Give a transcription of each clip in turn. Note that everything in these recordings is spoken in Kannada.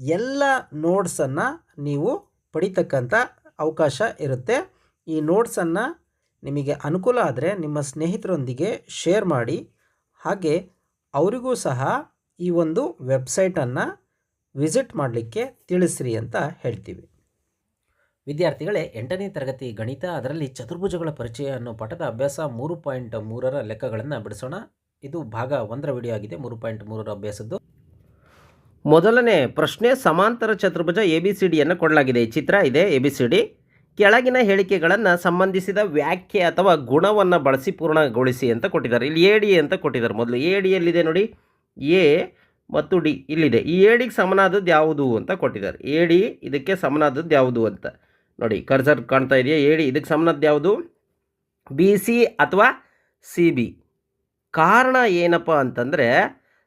ಎಲ್ಲ ನೋಟ್ಸನ್ನು ನೀವು ಪಡಿತಕ್ಕಂಥ ಅವಕಾಶ ಇರುತ್ತೆ. ಈ ನೋಟ್ಸನ್ನು ನಿಮಗೆ ಅನುಕೂಲ ಆದರೆ ನಿಮ್ಮ ಸ್ನೇಹಿತರೊಂದಿಗೆ ಶೇರ್ ಮಾಡಿ. ಹಾಗೆ ಅವರಿಗೂ ಸಹ ಈ ಒಂದು ವೆಬ್ಸೈಟನ್ನು ವಿಸಿಟ್ ಮಾಡಲಿಕ್ಕೆ ತಿಳಿಸ್ರಿ ಅಂತ ಹೇಳ್ತೀವಿ. ವಿದ್ಯಾರ್ಥಿಗಳೇ, ಎಂಟನೇ ತರಗತಿ ಗಣಿತ, ಅದರಲ್ಲಿ ಚತುರ್ಭುಜಗಳ ಪರಿಚಯ ಅನ್ನೋ ಪಾಠದ ಅಭ್ಯಾಸ ಮೂರು ಪಾಯಿಂಟ್ ಮೂರರ ಲೆಕ್ಕಗಳನ್ನು ಬಿಡಿಸೋಣ. ಇದು ಭಾಗ ಒಂದರ ವಿಡಿಯೋ ಆಗಿದೆ, ಮೂರು ಪಾಯಿಂಟ್ ಮೂರರ ಅಭ್ಯಾಸದ್ದು. ಮೊದಲನೇ ಪ್ರಶ್ನೆ ಸಮಾಂತರ ಚತುರ್ಭುಜ ಎ ಬಿ ಸಿ ಡಿಯನ್ನು ಕೊಡಲಾಗಿದೆ. ಈ ಚಿತ್ರ ಇದೆ ಎ ಬಿ ಸಿ ಡಿ ಕೆಳಗಿನ ಹೇಳಿಕೆಗಳನ್ನು ಸಂಬಂಧಿಸಿದ ವ್ಯಾಖ್ಯೆ ಅಥವಾ ಗುಣವನ್ನು ಬಳಸಿ ಪೂರ್ಣಗೊಳಿಸಿ ಅಂತ ಕೊಟ್ಟಿದ್ದಾರೆ. ಇಲ್ಲಿ ಎ ಡಿ ಅಂತ ಕೊಟ್ಟಿದ್ದಾರೆ. ಮೊದಲು ಎ ಡಿಯಲ್ಲಿದೆ ನೋಡಿ? ಎ ಮತ್ತು ಡಿ ಇಲ್ಲಿದೆ. ಈ ಎ ಡಿಗೆ ಸಮನಾದದ್ದು ಯಾವುದು ಅಂತ ಕೊಟ್ಟಿದ್ದಾರೆ. ಎ ಡಿ ಇದಕ್ಕೆ ಸಮನಾದದ್ದು ಯಾವುದು ಅಂತ. ನೋಡಿ, ಕರ್ಸರ್ ಕಾಣ್ತಾ ಇದೆಯಾ? ಎ ಡಿ ಇದಕ್ಕೆ ಸಮನಾದ್ದು ಯಾವುದು? ಬಿ ಸಿ ಅಥವಾ ಸಿ ಬಿ ಕಾರಣ ಏನಪ್ಪ ಅಂತಂದರೆ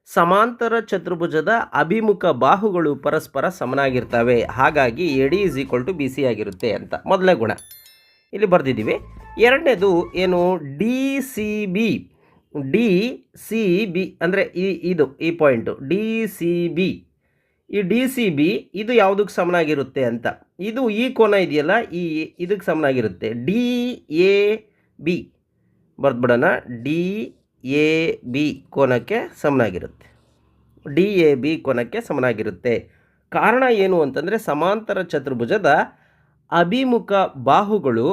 ಸಮಾಂತರ ಚತುರ್ಭುಜದ ಅಭಿಮುಖ ಬಾಹುಗಳು ಪರಸ್ಪರ ಸಮನಾಗಿರ್ತವೆ. ಹಾಗಾಗಿ A D is equal to B C ಆಗಿರುತ್ತೆ ಅಂತ. ಮೊದಲನೇ ಗುಣ. ಇಲ್ಲಿ ಬರೆದಿದ್ದೀವಿ. ಎರಡನೇದು ಏನು? D C B D C B ಅಂದರೆ ಈ, ಇದು, ಈ ಪಾಯಿಂಟು ಡಿ ಸಿ ಬಿ ಈ ಡಿ ಸಿ ಬಿ ಇದು ಯಾವುದಕ್ಕೆ ಸಮನಾಗಿರುತ್ತೆ ಅಂತ. ಇದು ಈ ಕೋನ ಇದೆಯಲ್ಲ, ಈ, ಇದಕ್ಕೆ ಸಮನಾಗಿರುತ್ತೆ. ಡಿ ಎ ಬಿ ಬರೆದ್ಬಿಡೋಣ ಡಿ ಎ, ಬಿ ಕೋನಕ್ಕೆ ಸಮನಾಗಿರುತ್ತೆ. ಡಿ, ಎ, ಬಿ ಕೋನಕ್ಕೆ ಸಮನಾಗಿರುತ್ತೆ. ಕಾರಣ ಏನು ಅಂತಂದರೆ ಸಮಾಂತರ ಚತುರ್ಭುಜದ ಅಭಿಮುಖ ಬಾಹುಗಳು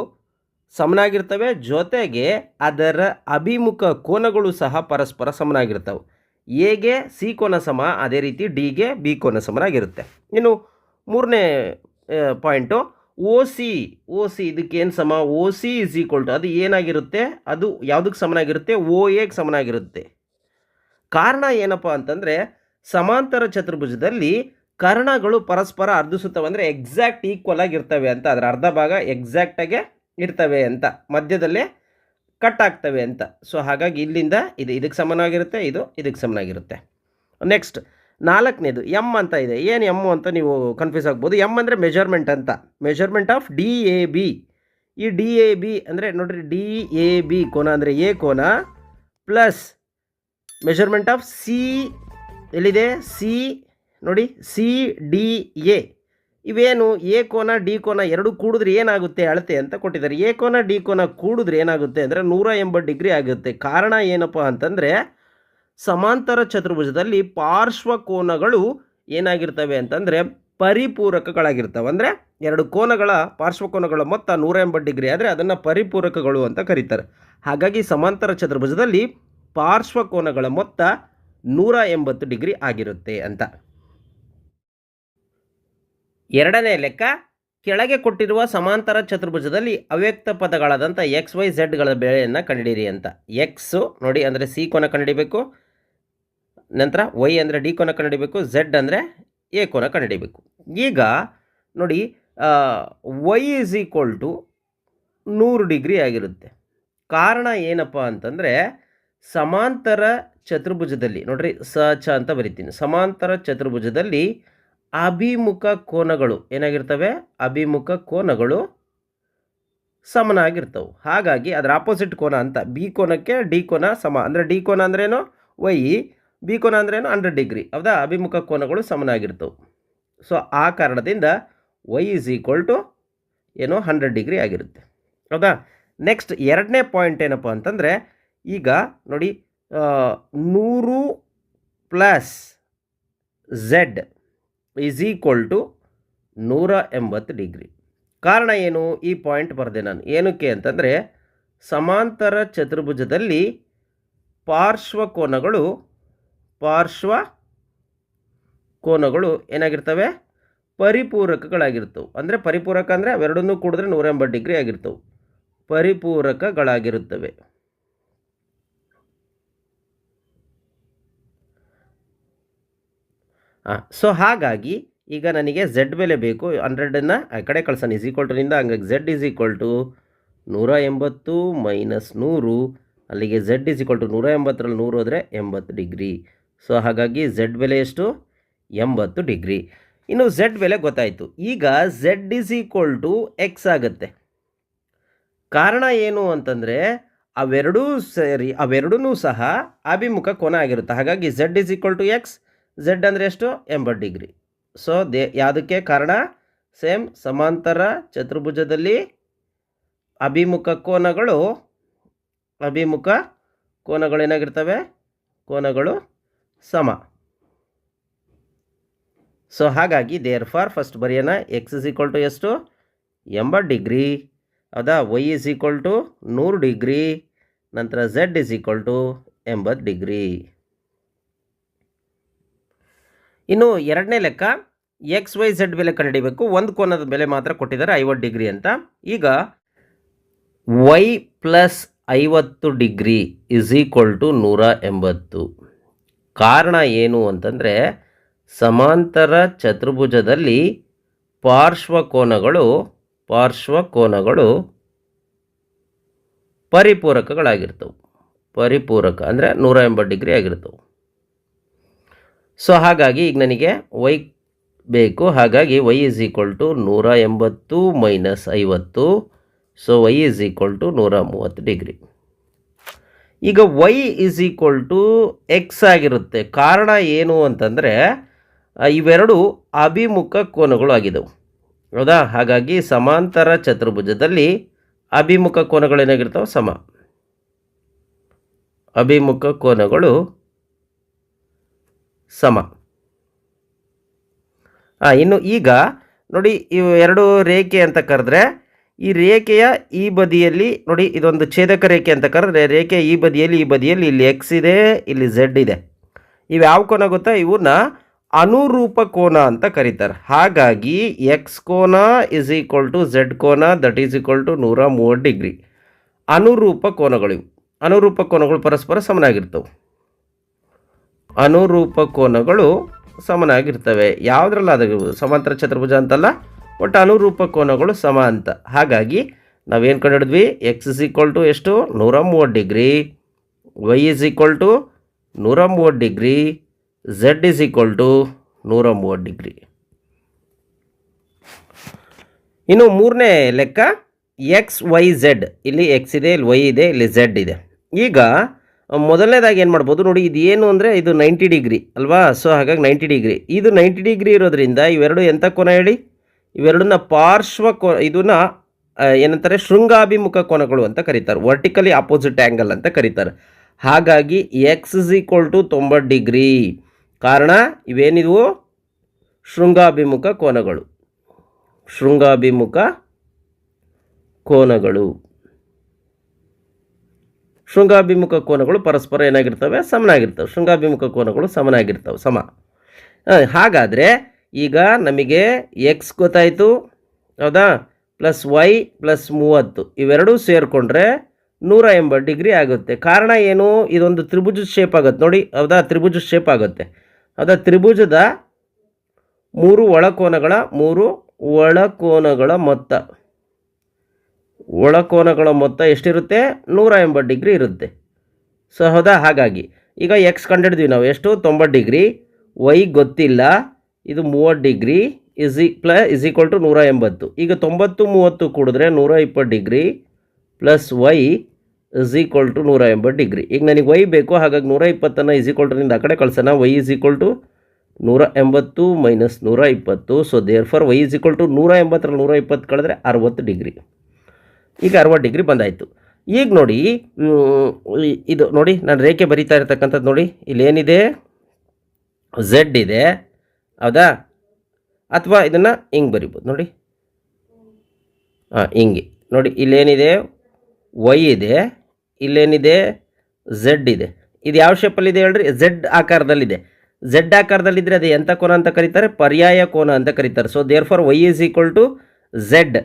ಸಮನಾಗಿರ್ತವೆ. ಜೊತೆಗೆ ಅದರ ಅಭಿಮುಖ ಕೋನಗಳು ಸಹ ಪರಸ್ಪರ ಸಮನಾಗಿರ್ತವೆ. ಎಗೆ ಸಿ ಕೋನ ಸಮ, ಅದೇ ರೀತಿ ಡಿಗೆ ಬಿ ಕೋನ ಸಮನಾಗಿರುತ್ತೆ. ಇನ್ನು ಮೂರನೇ point O C O C ಇದಕ್ಕೇನು ಸಮ? O C is equal to ಅದು ಏನಾಗಿರುತ್ತೆ? ಅದು ಯಾವುದಕ್ಕೆ ಸಮನಾಗಿರುತ್ತೆ? ಓ ಎಗೆ ಸಮನಾಗಿರುತ್ತೆ. ಕಾರಣ ಏನಪ್ಪ ಅಂತಂದರೆ, ಸಮಾಂತರ ಚತುರ್ಭುಜದಲ್ಲಿ ಕರ್ಣಗಳು ಪರಸ್ಪರ ಅರ್ಧಿಸುತ್ತವೆ ಅಂದರೆ ಎಕ್ಸಾಕ್ಟ್ ಈಕ್ವಲ್ ಆಗಿರ್ತವೆ ಅಂತ. ಅದರ ಅರ್ಧ ಭಾಗ ಎಕ್ಸಾಕ್ಟಾಗೆ ಇರ್ತವೆ ಅಂತ. ಮಧ್ಯದಲ್ಲೇ ಕಟ್ ಆಗ್ತವೆ ಅಂತ. ಸೊ ಹಾಗಾಗಿ ಇಲ್ಲಿಂದ ಇದು ಇದಕ್ಕೆ ಸಮನಾಗಿರುತ್ತೆ, ಇದು ಇದಕ್ಕೆ ಸಮನಾಗಿರುತ್ತೆ. ನೆಕ್ಸ್ಟ್ ನಾಲ್ಕನೇದು ಎಂ ಅಂತ ಇದೆ. ಏನು ಎಮ್ಮು ಅಂತ ನೀವು ಕನ್ಫ್ಯೂಸ್ ಆಗ್ಬೋದು. ಎಂ ಅಂದರೆ ಮೆಜರ್ಮೆಂಟ್ ಅಂತ. Measurement of D A B ಈ ಡಿ ಎ ಬಿ ಅಂದರೆ ನೋಡಿರಿ ಡಿ ಎ ಬಿ ಕೋನ ಅಂದರೆ ಎ ಕೋನ ಪ್ಲಸ್ ಮೆಜರ್ಮೆಂಟ್ ಆಫ್ ಸಿ ಎಲ್ಲಿದೆ? ಸಿ ನೋಡಿ ಸಿ ಡಿ ಎ ಇವೇನು ಎ ಕೋನ ಡಿ ಕೋನ ಎರಡು ಕೂಡಿದ್ರೆ ಏನಾಗುತ್ತೆ? ಅಳತೆ ಅಂತ ಕೊಟ್ಟಿದ್ದಾರೆ. ಎ ಕೋನ ಡಿ ಕೋನ ಕೂಡಿದ್ರೆ ಏನಾಗುತ್ತೆ ಅಂದರೆ ನೂರ ಎಂಬತ್ತು ಡಿಗ್ರಿ ಆಗುತ್ತೆ. ಕಾರಣ ಏನಪ್ಪ ಅಂತಂದರೆ ಸಮಾಂತರ ಚತುರ್ಭುಜದಲ್ಲಿ ಪಾರ್ಶ್ವ ಕೋನಗಳು ಏನಾಗಿರ್ತವೆ ಅಂತಂದರೆ ಪರಿಪೂರಕಗಳಾಗಿರ್ತವೆ. ಅಂದರೆ ಎರಡು ಕೋನಗಳ ಪಾರ್ಶ್ವಕೋನಗಳ ಮೊತ್ತ ನೂರ ಎಂಬತ್ತು ಡಿಗ್ರಿ ಆದರೆ ಅದನ್ನು ಪರಿಪೂರಕಗಳು ಅಂತ ಕರೀತಾರೆ. ಹಾಗಾಗಿ ಸಮಾಂತರ ಚತುರ್ಭುಜದಲ್ಲಿ ಪಾರ್ಶ್ವಕೋನಗಳ ಮೊತ್ತ ನೂರ ಎಂಬತ್ತು ಡಿಗ್ರಿ ಆಗಿರುತ್ತೆ ಅಂತ. ಎರಡನೇ ಲೆಕ್ಕ, ಕೆಳಗೆ ಕೊಟ್ಟಿರುವ ಸಮಾಂತರ ಚತುರ್ಭುಜದಲ್ಲಿ ಅವ್ಯಕ್ತ ಪದಗಳಾದಂಥ ಎಕ್ಸ್ ವೈ ಝೆಡ್ಗಳ ಬೆಳೆಯನ್ನು ಕಂಡುಹಿಡಿಯಿರಿ ಅಂತ. ಎಕ್ಸು ನೋಡಿ ಅಂದರೆ ಸಿ ಕೋನ ಕಂಡುಹಿಡಿಬೇಕು ನಂತರ ವೈ ಅಂದರೆ ಡಿ ಕೋನ ಕಂಡುಹಿಡಿಬೇಕು ಝೆಡ್ ಅಂದರೆ ಎ ಕೋನ ಕಂಡುಹಿಡಿಬೇಕು. ಈಗ ನೋಡಿ ವೈ ಇಸ್ ಈಕ್ವಲ್ ಟು ನೂರು ಡಿಗ್ರಿ ಆಗಿರುತ್ತೆ. ಕಾರಣ ಏನಪ್ಪ ಅಂತಂದರೆ, ಸಮಾಂತರ ಚತುರ್ಭುಜದಲ್ಲಿ, ನೋಡ್ರಿ, ಸ, ಚ ಅಂತ ಬರಿತೀನಿ. ಸಮಾಂತರ ಚತುರ್ಭುಜದಲ್ಲಿ ಅಭಿಮುಖ ಕೋನಗಳು ಏನಾಗಿರ್ತವೆ? ಅಭಿಮುಖ ಕೋನಗಳು ಸಮನಾಗಿರ್ತವೆ. ಹಾಗಾಗಿ ಅದರ ಆಪೋಸಿಟ್ ಕೋನ ಅಂತ ಬಿ ಕೋನಕ್ಕೆ ಡಿ ಕೋನ ಸಮ, ಅಂದರೆ ಡಿ ಕೋನ ಅಂದ್ರೇನು? ವೈ ಬಿ ಕೋನ ಅಂದ್ರೇನು ಹಂಡ್ರೆಡ್ ಡಿಗ್ರಿ ಹೌದಾ? ಅಭಿಮುಖ ಕೋನಗಳು ಸಮನಾಗಿರ್ತವೆ. ಸೊ ಆ ಕಾರಣದಿಂದ ವೈ ಇಸ್ ಈಕ್ವಲ್ ಟು ಏನು ಹಂಡ್ರೆಡ್ ಡಿಗ್ರಿ ಆಗಿರುತ್ತೆ. ಹೌದಾ? ನೆಕ್ಸ್ಟ್ ಎರಡನೇ ಪಾಯಿಂಟ್ ಏನಪ್ಪ ಅಂತಂದರೆ, ಈಗ ನೋಡಿ ನೂರು plus Z is equal to ನೂರ ಎಂಬತ್ತು ಡಿಗ್ರಿ ಕಾರಣ ಏನು? ಈ ಪಾಯಿಂಟ್ ಬರೆದೆ ನಾನು. ಏನಕ್ಕೆ ಅಂತಂದರೆ, ಸಮಾಂತರ ಚತುರ್ಭುಜದಲ್ಲಿ ಪಾರ್ಶ್ವ ಕೋನಗಳು ಪಾರ್ಶ್ವ ಕೋನಗಳು ಏನಾಗಿರ್ತವೆ? ಪರಿಪೂರಕಗಳಾಗಿರ್ತವೆ. ಅಂದರೆ ಪರಿಪೂರಕ ಅಂದರೆ ಅವೆರಡನ್ನೂ ಕೂಡಿದ್ರೆ ನೂರ ಎಂಬತ್ತು ಡಿಗ್ರಿ ಆಗಿರ್ತವೆ. ಪರಿಪೂರಕಗಳಾಗಿರುತ್ತವೆ. ಹಾಂ ಸೊ ಹಾಗಾಗಿ ಈಗ ನನಗೆ ಝೆಡ್ ಬೆಲೆ ಬೇಕು. ಹಂಡ್ರೆಡನ್ನು ಆ ಕಡೆ ಕಳ್ಸೋಣ. ಇಸ್ ಈಕ್ವಲ್ ಟುನಿಂದ ಹಂಗಾಗಿ ಝೆಡ್ ಇಸ್ ಈಕ್ವಲ್ ಟು ನೂರ ಎಂಬತ್ತು ಮೈನಸ್ ನೂರು. ಅಲ್ಲಿಗೆ ಝೆಡ್ ಇಸ್ ಈಕ್ವಲ್ ಟು ನೂರ ಎಂಬತ್ತರಲ್ಲಿ ನೂರು ಹೋದರೆ ಎಂಬತ್ತು ಡಿಗ್ರಿ. ಸೊ ಹಾಗಾಗಿ ಝೆಡ್ ಬೆಲೆ ಎಷ್ಟು? ಎಂಬತ್ತು ಡಿಗ್ರಿ. ಇನ್ನು ಝೆಡ್ ಬೆಲೆ ಗೊತ್ತಾಯಿತು. ಈಗ Z is equal to X ಆಗುತ್ತೆ. ಕಾರಣ ಏನು ಅಂತಂದರೆ, ಅವೆರಡೂ ಸರಿ ಅವೆರಡೂ ಸಹ ಅಭಿಮುಖ ಕೋನ ಆಗಿರುತ್ತೆ. ಹಾಗಾಗಿ Z is equal to X Z ಅಂದರೆ ಎಷ್ಟು? ಎಂಬತ್ತು ಡಿಗ್ರಿ. ಸೊ ದೇ, ಯಾವುದಕ್ಕೆ ಕಾರಣ? ಸೇಮ್ ಸಮಾಂತರ ಚತುರ್ಭುಜದಲ್ಲಿ ಅಭಿಮುಖ ಕೋನಗಳು ಅಭಿಮುಖ ಕೋನಗಳು ಏನಾಗಿರ್ತವೆ ಕೋನಗಳು ಸಮ. ಸೊ ಹಾಗಾಗಿ ದೇರ್ ಫಾರ್ ಫಸ್ಟ್ ಬರೆಯೋಣ ಎಕ್ಸ್ ಇಸ್ ಈಕ್ವಲ್ ಟು ಎಷ್ಟು? ಎಂಬತ್ತು ಡಿಗ್ರಿ. ಹೌದಾ ವೈ ಇಸ್ ಈಕ್ವಲ್ ಟು ನೂರು ಡಿಗ್ರಿ. ನಂತರ ಝೆಡ್ ಇಸ್ ಈಕ್ವಲ್ ಟು ಎಂಬತ್ತು ಡಿಗ್ರಿ. ಇನ್ನು ಎರಡನೇ ಲೆಕ್ಕ ಎಕ್ಸ್ ವೈ ಝೆಡ್ ಬೆಲೆ ಕಂಡುಹಿಡಿಬೇಕು. ಒಂದು ಕೋನದ ಬೆಲೆ ಮಾತ್ರ ಕೊಟ್ಟಿದ್ದಾರೆ ಐವತ್ತು ಡಿಗ್ರಿ ಅಂತ. ಈಗ ವೈ ಪ್ಲಸ್ ಐವತ್ತು ಡಿಗ್ರಿ ಇಸ್ ಈಕ್ವಲ್ ಟು ನೂರ ಎಂಬತ್ತು. ಕಾರಣ ಏನು ಅಂತಂದರೆ ಸಮಾಂತರ ಚತುರ್ಭುಜದಲ್ಲಿ ಪಾರ್ಶ್ವಕೋನಗಳು ಪಾರ್ಶ್ವಕೋನಗಳು ಪರಿಪೂರಕಗಳಾಗಿರ್ತವೆ. ಪರಿಪೂರಕ ಅಂದರೆ ನೂರ ಎಂಬತ್ತು ಡಿಗ್ರಿ ಆಗಿರ್ತವೆ. ಸೊ ಹಾಗಾಗಿ ಈಗ ನನಗೆ ವೈ ಬೇಕು. ಹಾಗಾಗಿ ವೈ ಇಸ್ ಈಕ್ವಲ್ ಟು ನೂರ ಎಂಬತ್ತು ಮೈನಸ್ ಐವತ್ತು. So Y is equal to ನೂರ ಮೂವತ್ತು ಡಿಗ್ರಿ. ಈಗ Y is equal to X ಆಗಿರುತ್ತೆ. ಕಾರಣ ಏನು ಅಂತಂದರೆ ಇವೆರಡು ಅಭಿಮುಖ ಕೋನಗಳು ಆಗಿದ್ದವು ಹೌದಾ? ಹಾಗಾಗಿ ಸಮಾಂತರ ಚತುರ್ಭುಜದಲ್ಲಿ ಅಭಿಮುಖ ಕೋನಗಳು ಏನಾಗಿರ್ತಾವೆ? ಸಮ. ಅಭಿಮುಖ ಕೋನಗಳು ಸಮ. ಹಾಂ ಇನ್ನು ಈಗ ನೋಡಿ ಇವು ಎರಡು ರೇಖೆ ಅಂತ ಕರೆದ್ರೆ ಈ ರೇಖೆಯ ಈ ಬದಿಯಲ್ಲಿ ನೋಡಿ, ಇದೊಂದು ಛೇದಕ ರೇಖೆ ಅಂತ ಕರೆದ್ರೆ ರೇಖೆ ಈ ಬದಿಯಲ್ಲಿ ಈ ಬದಿಯಲ್ಲಿ ಇಲ್ಲಿ ಎಕ್ಸ್ ಇದೆ, ಇಲ್ಲಿ ಝೆಡ್ ಇದೆ. ಇವು ಯಾವ ಕೋನ ಗೊತ್ತಾ? ಇವನ್ನ ಅನುರೂಪ ಕೋನ ಅಂತ ಕರೀತಾರೆ. ಹಾಗಾಗಿ ಎಕ್ಸ್ ಕೋನ ಇಸ್ ಈಕ್ವಲ್ ಟು ಝೆಡ್ ಕೋನ ದಟ್ ಈಸ್ ಈಕ್ವಲ್ ಟು ನೂರ ಮೂವತ್ತು ಡಿಗ್ರಿ. ಅನುರೂಪ ಕೋನಗಳು ಇವು. ಅನುರೂಪ ಕೋನಗಳು ಪರಸ್ಪರ ಸಮನಾಗಿರ್ತವೆ. ಅನುರೂಪ ಕೋನಗಳು ಸಮನಾಗಿರ್ತವೆ. ಯಾವುದ್ರಲ್ಲ ಸಮಾಂತರ ಚತುರ್ಭುಜ ಅಂತಲ್ಲ? ಒಟ್ಟು ಅನುರೂಪ ಕೋನಗಳು ಸಮ ಅಂತ. ಹಾಗಾಗಿ ನಾವೇನು ಕಂಡುಹಿಡಿದ್ವಿ? ಎಕ್ಸ್ ಇಸ್ ಈಕ್ವಲ್ ಟು ಎಷ್ಟು? ನೂರ ಮೂವತ್ತು degree. Y is equal to ನೂರ ಮೂವತ್ತು degree. Z is equal to ನೂರ ಮೂವತ್ತು ಡಿಗ್ರಿ. ಇನ್ನು ಮೂರನೇ ಲೆಕ್ಕ ಎಕ್ಸ್ ವೈ ಝೆಡ್ ಇಲ್ಲಿ ಎಕ್ಸ್ ಇದೆ, ಇಲ್ಲಿ ವೈ ಇದೆ, ಇಲ್ಲಿ ಝೆಡ್ ಇದೆ. ಈಗ ಮೊದಲನೇದಾಗಿ ಏನು ಮಾಡ್ಬೋದು? ನೋಡಿ, ಇದು ಏನು ಅಂದರೆ ಇದು ನೈಂಟಿ ಡಿಗ್ರಿ, ಅಲ್ವಾ? ಸೊ ಹಾಗಾಗಿ ನೈಂಟಿ ಡಿಗ್ರಿ. ಇದು ನೈಂಟಿ ಡಿಗ್ರಿ ಇರೋದ್ರಿಂದ ಇವೆರಡು ಎಂಥ ಕೋನ ಹೇಳಿ? ಇವೆರಡನ್ನ ಪಾರ್ಶ್ವ ಕೋ, ಇದನ್ನ ಏನಂತಾರೆ, ಶೃಂಗಾಭಿಮುಖ ಕೋನಗಳು ಅಂತ ಕರೀತಾರೆ. ವರ್ಟಿಕಲಿ ಅಪೋಸಿಟ್ ಆ್ಯಂಗಲ್ ಅಂತ ಕರೀತಾರೆ. ಹಾಗಾಗಿ ಎಕ್ಸ್ ಇಸ್ ಈಕ್ವಲ್ ಟು ತೊಂಬತ್ತು ಡಿಗ್ರಿ. ಕಾರಣ ಇವೇನಿದವು? ಶೃಂಗಾಭಿಮುಖ ಕೋನಗಳು. ಶೃಂಗಾಭಿಮುಖ ಕೋನಗಳು. ಶೃಂಗಾಭಿಮುಖ ಕೋನಗಳು ಪರಸ್ಪರ ಏನಾಗಿರ್ತವೆ? ಸಮನಾಗಿರ್ತವೆ. ಶೃಂಗಾಭಿಮುಖ ಕೋನಗಳು ಸಮನಾಗಿರ್ತವೆ. ಸಮ. ಹಾಗಾದರೆ ಈಗ ನಮಗೆ ಎಕ್ಸ್ ಗೊತ್ತಾಯಿತು, ಹೌದಾ? ಪ್ಲಸ್ ವೈ ಪ್ಲಸ್ ಮೂವತ್ತು. ಇವೆರಡೂ ಸೇರಿಕೊಂಡ್ರೆ ನೂರ ಎಂಬತ್ತು ಡಿಗ್ರಿ ಆಗುತ್ತೆ. ಕಾರಣ ಏನು? ಇದೊಂದು ತ್ರಿಭುಜದ ಶೇಪ್ ಆಗುತ್ತೆ. ನೋಡಿ, ಹೌದಾ? ತ್ರಿಭುಜದ ಶೇಪ್ ಆಗುತ್ತೆ. ಹೌದಾ? ತ್ರಿಭುಜದ ಮೂರು ಒಳಕೋನಗಳ ಮೂರು ಒಳಕೋನಗಳ ಮೊತ್ತ. ಒಳಕೋನಗಳ ಮೊತ್ತ ಎಷ್ಟಿರುತ್ತೆ? ನೂರ ಎಂಬತ್ತು ಡಿಗ್ರಿ ಇರುತ್ತೆ. ಸೊ, ಹೌದಾ? ಹಾಗಾಗಿ ಈಗ ಎಕ್ಸ್ ಕಂಡಿಡ್ತೀವಿ ನಾವು. ಎಷ್ಟು? ತೊಂಬತ್ತು ಡಿಗ್ರಿ. ವೈ ಗೊತ್ತಿಲ್ಲ. ಇದು ಮೂವತ್ತು ಡಿಗ್ರಿ ಇಸ್ ಇ ಪ್ಲ ಇಸ್ ಈಕ್ವಲ್ ಟು ನೂರ ಎಂಬತ್ತು. ಈಗ ತೊಂಬತ್ತು, ಮೂವತ್ತು ಕೂಡಿದ್ರೆ ನೂರ ಇಪ್ಪತ್ತು degree plus Y is equal to ನೂರ ಎಂಬತ್ತು ಡಿಗ್ರಿ. ಈಗ ನನಗೆ ವೈ ಬೇಕು, ಹಾಗಾಗಿ ನೂರ ಇಪ್ಪತ್ತನ್ನು ಇಸ್ ಈಕ್ವಲ್ ಟುನಿಂದ ಆ ಕಡೆ ಕಳ್ಸೋಣ. ವೈ ಇಸ್ ಈಕ್ವಲ್ ಟು ನೂರ ಎಂಬತ್ತು ಮೈನಸ್ ನೂರ ಇಪ್ಪತ್ತು. So therefore Y is equal to ನೂರ ಎಂಬತ್ತರಲ್ಲಿ ನೂರ ಇಪ್ಪತ್ತು ಕಳೆದ್ರೆ ಅರುವತ್ತು ಡಿಗ್ರಿ. ಈಗ ಅರವತ್ತು ಡಿಗ್ರಿ ಬಂದಾಯಿತು. ಈಗ ನೋಡಿ ಇದು ನೋಡಿ, ನಾನು ರೇಖೆ ಬರಿತಾ ಇರ್ತಕ್ಕಂಥದ್ದು ನೋಡಿ. ಇಲ್ಲೇನಿದೆ? ಝೆಡ್ ಇದೆ. ಹೌದಾ? ಅಥವಾ ಇದನ್ನು ಹಿಂಗೆ ಬರಿಬೋದು, ನೋಡಿ. ಹಾಂ ಹಿಂಗೆ ನೋಡಿ, ಇಲ್ಲೇನಿದೆ? ವೈ ಇದೆ. ಇಲ್ಲೇನಿದೆ? ಝೆಡ್ ಇದೆ. ಇದು ಯಾವ ಶೇಪಲ್ಲಿದೆ ಹೇಳ್ರಿ? ಝೆಡ್ ಆಕಾರದಲ್ಲಿದೆ. ಝೆಡ್ ಆಕಾರದಲ್ಲಿದ್ದರೆ ಅದು ಎಂಥ ಕೋನ ಅಂತ ಕರೀತಾರೆ? ಪರ್ಯಾಯ ಕೋನ ಅಂತ ಕರೀತಾರೆ. So therefore Y is equal to Z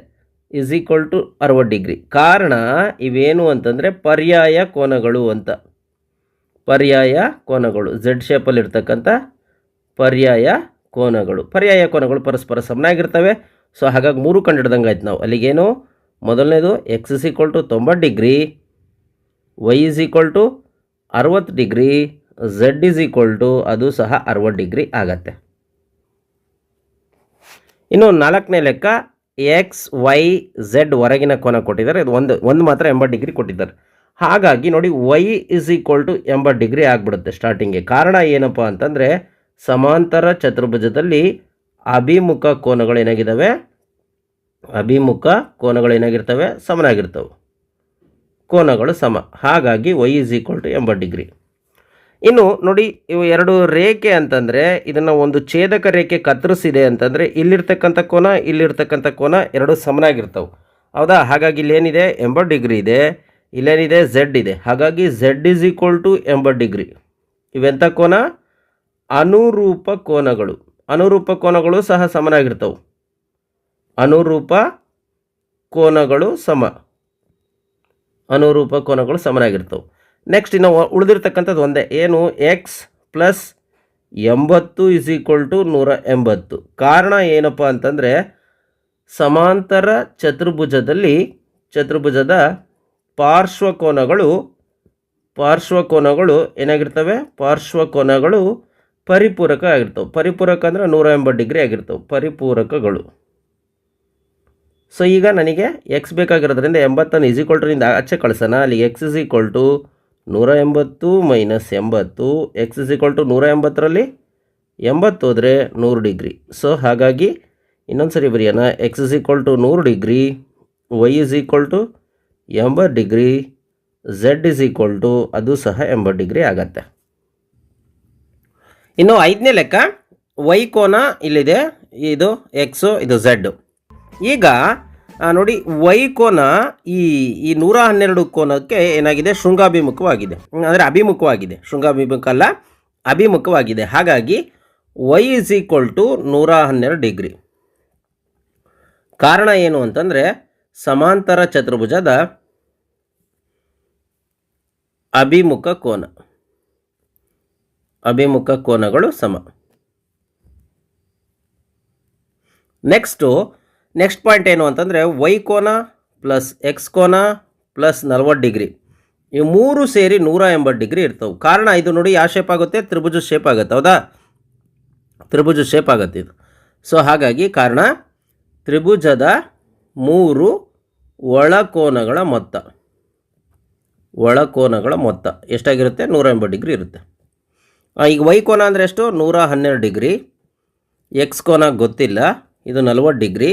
is equal to ಅರವತ್ತು ಡಿಗ್ರಿ. ಕಾರಣ, ಇವೇನು ಅಂತಂದರೆ ಪರ್ಯಾಯ ಕೋನಗಳು ಅಂತ. ಪರ್ಯಾಯ ಕೋನಗಳು. ಝೆಡ್ ಶೇಪಲ್ಲಿರ್ತಕ್ಕಂಥ ಪರ್ಯಾಯ ಕೋನಗಳು, ಪರ್ಯಾಯ ಕೋನಗಳು ಪರಸ್ಪರ ಸಮನಾಗಿರ್ತವೆ. ಸೊ ಹಾಗಾಗಿ ಮೂರು ಕಂಡಿಡ್ದಂಗೆ ಆಯ್ತು ನಾವು. ಅಲ್ಲಿಗೇನು? ಮೊದಲನೇದು ಎಕ್ಸ್ ಇಸ್ ಈಕ್ವಲ್ ಟು ತೊಂಬತ್ತು degree Y is equal to ಅರವತ್ತು degree Z is equal to ಅದು ಸಹ ಅರವತ್ತು ಡಿಗ್ರಿ ಆಗತ್ತೆ. ಇನ್ನು ನಾಲ್ಕನೇ ಲೆಕ್ಕ ಎಕ್ಸ್ ವೈ ಝೆಡ್ ಹೊರಗಿನ ಕೋನ ಕೊಟ್ಟಿದ್ದಾರೆ. ಇದು ಒಂದು ಒಂದು ಮಾತ್ರ ಎಂಬತ್ತು ಡಿಗ್ರಿ ಕೊಟ್ಟಿದ್ದಾರೆ. ಹಾಗಾಗಿ ನೋಡಿ ವೈ ಇಸ್ ಈಕ್ವಲ್ ಟು ಎಂಬತ್ತು ಡಿಗ್ರಿ ಆಗಿಬಿಡುತ್ತೆ ಸ್ಟಾರ್ಟಿಂಗ್ಗೆ ಕಾರಣ ಏನಪ್ಪ ಅಂತಂದರೆ ಸಮಾಂತರ ಚತುರ್ಭುಜದಲ್ಲಿ ಅಭಿಮುಖ ಕೋನಗಳು ಏನಾಗಿದ್ದಾವೆ ಅಭಿಮುಖ ಕೋನಗಳು ಏನಾಗಿರ್ತವೆ ಸಮನಾಗಿರ್ತವೆ. ಕೋನಗಳು ಸಮ. ಹಾಗಾಗಿ ವೈ ಇಸ್ ಈಕ್ವಲ್ ಟು ಎಂಬತ್ತು ಡಿಗ್ರಿ. ಇನ್ನು ನೋಡಿ, ಇವು ಎರಡು ರೇಖೆ ಅಂತಂದರೆ ಇದನ್ನು ಒಂದು ಛೇದಕ ರೇಖೆ ಕತ್ತರಿಸಿದೆ ಅಂತಂದರೆ ಇಲ್ಲಿರ್ತಕ್ಕಂಥ ಕೋನ ಇಲ್ಲಿರ್ತಕ್ಕಂಥ ಕೋನ ಎರಡು ಸಮನಾಗಿರ್ತವೆ. ಹೌದಾ? ಹಾಗಾಗಿ ಇಲ್ಲೇನಿದೆ? ಎಂಬತ್ತು ಡಿಗ್ರಿ ಇದೆ. ಇಲ್ಲೇನಿದೆ? ಝೆಡ್ ಇದೆ. ಹಾಗಾಗಿ ಝೆಡ್ ಇಸ್ ಈಕ್ವಲ್ ಟು ಎಂಬತ್ತು ಡಿಗ್ರಿ. ಇವೆಂಥ ಕೋನ? ಅನುರೂಪ ಕೋನಗಳು. ಅನುರೂಪ ಕೋನಗಳು ಸಹ ಸಮನಾಗಿರ್ತವೆ. ಅನುರೂಪ ಕೋನಗಳು ಸಮ. ಅನುರೂಪ ಕೋನಗಳು ಸಮನಾಗಿರ್ತವೆ. ನೆಕ್ಸ್ಟ್ ಇನ್ನು ಉಳಿದಿರ್ತಕ್ಕಂಥದ್ದು ಒಂದೇ. ಏನು? ಎಕ್ಸ್ ಪ್ಲಸ್ ಎಂಬತ್ತು ಇಸ್ ಈಕ್ವಲ್ ಟು ನೂರ ಎಂಬತ್ತು. ಕಾರಣ ಏನಪ್ಪ ಅಂತಂದರೆ, ಸಮಾಂತರ ಚತುರ್ಭುಜದಲ್ಲಿ, ಚತುರ್ಭುಜದ ಪಾರ್ಶ್ವಕೋನಗಳು ಪಾರ್ಶ್ವಕೋನಗಳು ಏನಾಗಿರ್ತವೆ? ಪಾರ್ಶ್ವಕೋನಗಳು ಪರಿಪೂರಕ ಆಗಿರ್ತವೆ. ಪರಿಪೂರಕ ಅಂದರೆ ನೂರ ಎಂಬತ್ತು ಡಿಗ್ರಿ ಆಗಿರ್ತವೆ. ಪರಿಪೂರಕಗಳು. ಸೊ ಈಗ ನನಗೆ ಎಕ್ಸ್ ಬೇಕಾಗಿರೋದ್ರಿಂದ ಎಂಬತ್ತನ್ನು ಈಸಿ ಈಕ್ವಲ್ ಆಚೆ ಕಳಿಸೋಣ. ಅಲ್ಲಿ ಎಕ್ಸ್ ಇಸ್ ಈಕ್ವಲ್ ಟು ನೂರ ಎಂಬತ್ತು ಮೈನಸ್ ಎಂಬತ್ತು. ಎಕ್ಸ್ ಇಸ್ ಈಕ್ವಲ್ ಟು ನೂರ ಎಂಬತ್ತರಲ್ಲಿ ಎಂಬತ್ತು ಹೋದರೆ ನೂರು ಡಿಗ್ರಿ. ಸೊ ಹಾಗಾಗಿ ಇನ್ನೊಂದು ಸರಿ ಬರೆಯೋಣ. ಎಕ್ಸ್ ಇಸ್ ಈಕ್ವಲ್ ಟು ನೂರು degree. Y is equal to ಎಂಬತ್ತು degree. Z is equal to ಅದು ಸಹ ಎಂಬತ್ತು ಡಿಗ್ರಿ ಆಗತ್ತೆ. ಇನ್ನು ಐದನೇ ಲೆಕ್ಕ ವೈ ಕೋನ ಇಲ್ಲಿದೆ, ಇದು ಎಕ್ಸು ಇದು ಝಡ್ಡು ಈಗ ನೋಡಿ ವೈ ಕೋನ ಈ ಈ ನೂರ ಹನ್ನೆರಡು ಕೋನಕ್ಕೆ ಏನಾಗಿದೆ? ಶೃಂಗಾಭಿಮುಖವಾಗಿದೆ. ಅಂದರೆ ಅಭಿಮುಖವಾಗಿದೆ. ಶೃಂಗಾಭಿಮುಖ ಅಲ್ಲ, ಅಭಿಮುಖವಾಗಿದೆ. ಹಾಗಾಗಿ ವೈ ಇಸ್ ಈಕ್ವಲ್ ಟು ನೂರ ಹನ್ನೆರಡು ಡಿಗ್ರಿ. ಕಾರಣ ಏನು ಅಂತಂದರೆ, ಸಮಾಂತರ ಚತುರ್ಭುಜದ ಅಭಿಮುಖ ಕೋನ. ಅಭಿಮುಖ ಕೋನಗಳು ಸಮ. ನೆಕ್ಸ್ಟು ನೆಕ್ಸ್ಟ್ ಪಾಯಿಂಟ್ ಏನು ಅಂತಂದರೆ ವೈ ಕೋನ ಪ್ಲಸ್ ಎಕ್ಸ್ ಕೋನ ಪ್ಲಸ್ ನಲ್ವತ್ತು ಡಿಗ್ರಿ. ಈ ಮೂರು ಸೇರಿ ನೂರ ಎಂಬತ್ತು ಡಿಗ್ರಿ ಇರ್ತವೆ. ಕಾರಣ ಇದು ನೋಡಿ ಯಾವ ಶೇಪ್ ಆಗುತ್ತೆ? ತ್ರಿಭುಜ ಶೇಪ್ ಆಗುತ್ತೆ. ಹೌದಾ? ತ್ರಿಭುಜ ಶೇಪ್ ಆಗುತ್ತೆ ಇದು. ಸೊ ಹಾಗಾಗಿ ಕಾರಣ ತ್ರಿಭುಜದ ಮೂರು ಒಳಕೋನಗಳ ಮೊತ್ತ. ಒಳಕೋನಗಳ ಮೊತ್ತ ಎಷ್ಟಾಗಿರುತ್ತೆ? ನೂರ ಎಂಬತ್ತು ಡಿಗ್ರಿ ಇರುತ್ತೆ. ಈಗ ವೈ ಕೋನ ಅಂದರೆ ಎಷ್ಟು? ನೂರ ಹನ್ನೆರಡು ಡಿಗ್ರಿ. ಎಕ್ಸ್ ಕೋನ ಗೊತ್ತಿಲ್ಲ. ಇದು ನಲ್ವತ್ತು ಡಿಗ್ರಿ.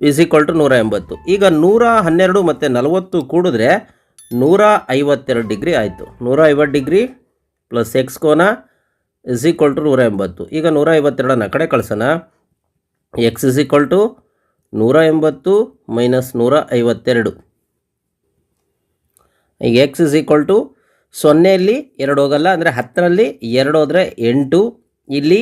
ಇಸ್ ಈಕ್ವಲ್ ಟು ನೂರ ಎಂಬತ್ತು. ಈಗ ನೂರ ಹನ್ನೆರಡು ಮತ್ತು ನಲವತ್ತು ಕೂಡಿದ್ರೆ ನೂರ ಐವತ್ತೆರಡು ಡಿಗ್ರಿ ಆಯಿತು. ನೂರ ಐವತ್ತು ಡಿಗ್ರಿ ಪ್ಲಸ್ ಎಕ್ಸ್ ಕೋನ ಇಸ್ ಈಕ್ವಲ್ ಟು ನೂರ ಎಂಬತ್ತು. ಈಗ ನೂರ ಐವತ್ತೆರಡನ್ನು ಕಡೆ ಕಳ್ಸೋಣ. ಎಕ್ಸ್ ಇಸ್ ಈಕ್ವಲ್ ಟು ನೂರ ಎಂಬತ್ತು ಮೈನಸ್ ನೂರ ಐವತ್ತೆರಡು. ಈಗ ಎಕ್ಸ್ ಇಸ್ ಈಕ್ವಲ್ ಟು ಸೊನ್ನೆಯಲ್ಲಿ ಎರಡು ಹೋಗಲ್ಲ, ಅಂದರೆ ಹತ್ತರಲ್ಲಿ ಎರಡು ಹೋದರೆ ಎಂಟು, ಇಲ್ಲಿ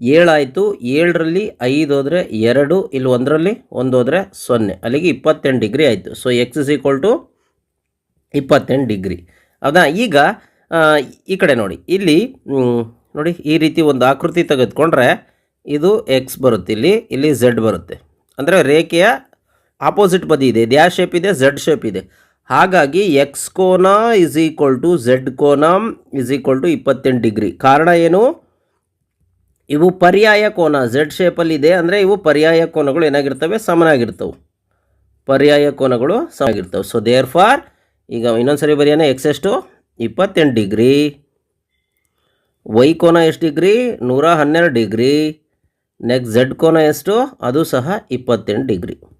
ಏಳಾಯಿತು ಏಳರಲ್ಲಿ ಐದು ಹೋದರೆ ಎರಡು, ಇಲ್ಲಿ ಒಂದರಲ್ಲಿ ಒಂದು ಹೋದರೆ ಸೊನ್ನೆ, ಅಲ್ಲಿಗೆ ಇಪ್ಪತ್ತೆಂಟು ಡಿಗ್ರಿ ಆಯಿತು. So X is equal to ಇಪ್ಪತ್ತೆಂಟು ಡಿಗ್ರಿ. ಹೌದಾ? ಈಗ ಈ ಕಡೆ ನೋಡಿ, ಇಲ್ಲಿ ನೋಡಿ, ಈ ರೀತಿ ಒಂದು ಆಕೃತಿ ತೆಗೆದುಕೊಂಡ್ರೆ ಇದು ಎಕ್ಸ್ ಬರುತ್ತೆ, ಇಲ್ಲಿ ಇಲ್ಲಿ ಝೆಡ್ ಬರುತ್ತೆ. ಅಂದರೆ ರೇಖೆಯ ಆಪೋಸಿಟ್ ಬದಿ ಇದೆ ಇದು ಯಾವ ಶೇಪ್ ಇದೆ ಝೆಡ್ ಶೇಪ್ ಇದೆ. ಹಾಗಾಗಿ ಎಕ್ಸ್ ಕೋನ ಇಸ್ ಈಕ್ವಲ್ ಟು ಝೆಡ್ ಕೋನ ಇಸ್ ಈಕ್ವಲ್ ಟು ಇಪ್ಪತ್ತೆಂಟು ಡಿಗ್ರಿ. ಕಾರಣ ಏನು? ಇವು ಪರ್ಯಾಯ ಕೋನ ಝೆಡ್ ಶೇಪಲ್ಲಿ ಇದೆ ಅಂದರೆ ಇವು ಪರ್ಯಾಯ ಕೋನಗಳು ಏನಾಗಿರ್ತವೆ? ಸಮನಾಗಿರ್ತವೆ. ಪರ್ಯಾಯ ಕೋನಗಳು ಸಮನಾಗಿರ್ತವೆ. ಸೊ ದೇರ್ ಫಾರ್ ಈಗ ಇನ್ನೊಂದು ಸರಿ ಬರೆಯೋಣ ಎಕ್ಸ್ ಎಷ್ಟು? ಇಪ್ಪತ್ತೆಂಟು ಡಿಗ್ರಿ. ವೈ ಕೋನ ಎಷ್ಟು ಡಿಗ್ರಿ? ನೂರ ಹನ್ನೆರಡು ಡಿಗ್ರಿ. ನೆಕ್ಸ್ಟ್ ಝೆಡ್ ಕೋನ ಎಷ್ಟು? ಅದು ಸಹ ಇಪ್ಪತ್ತೆಂಟು ಡಿಗ್ರಿ.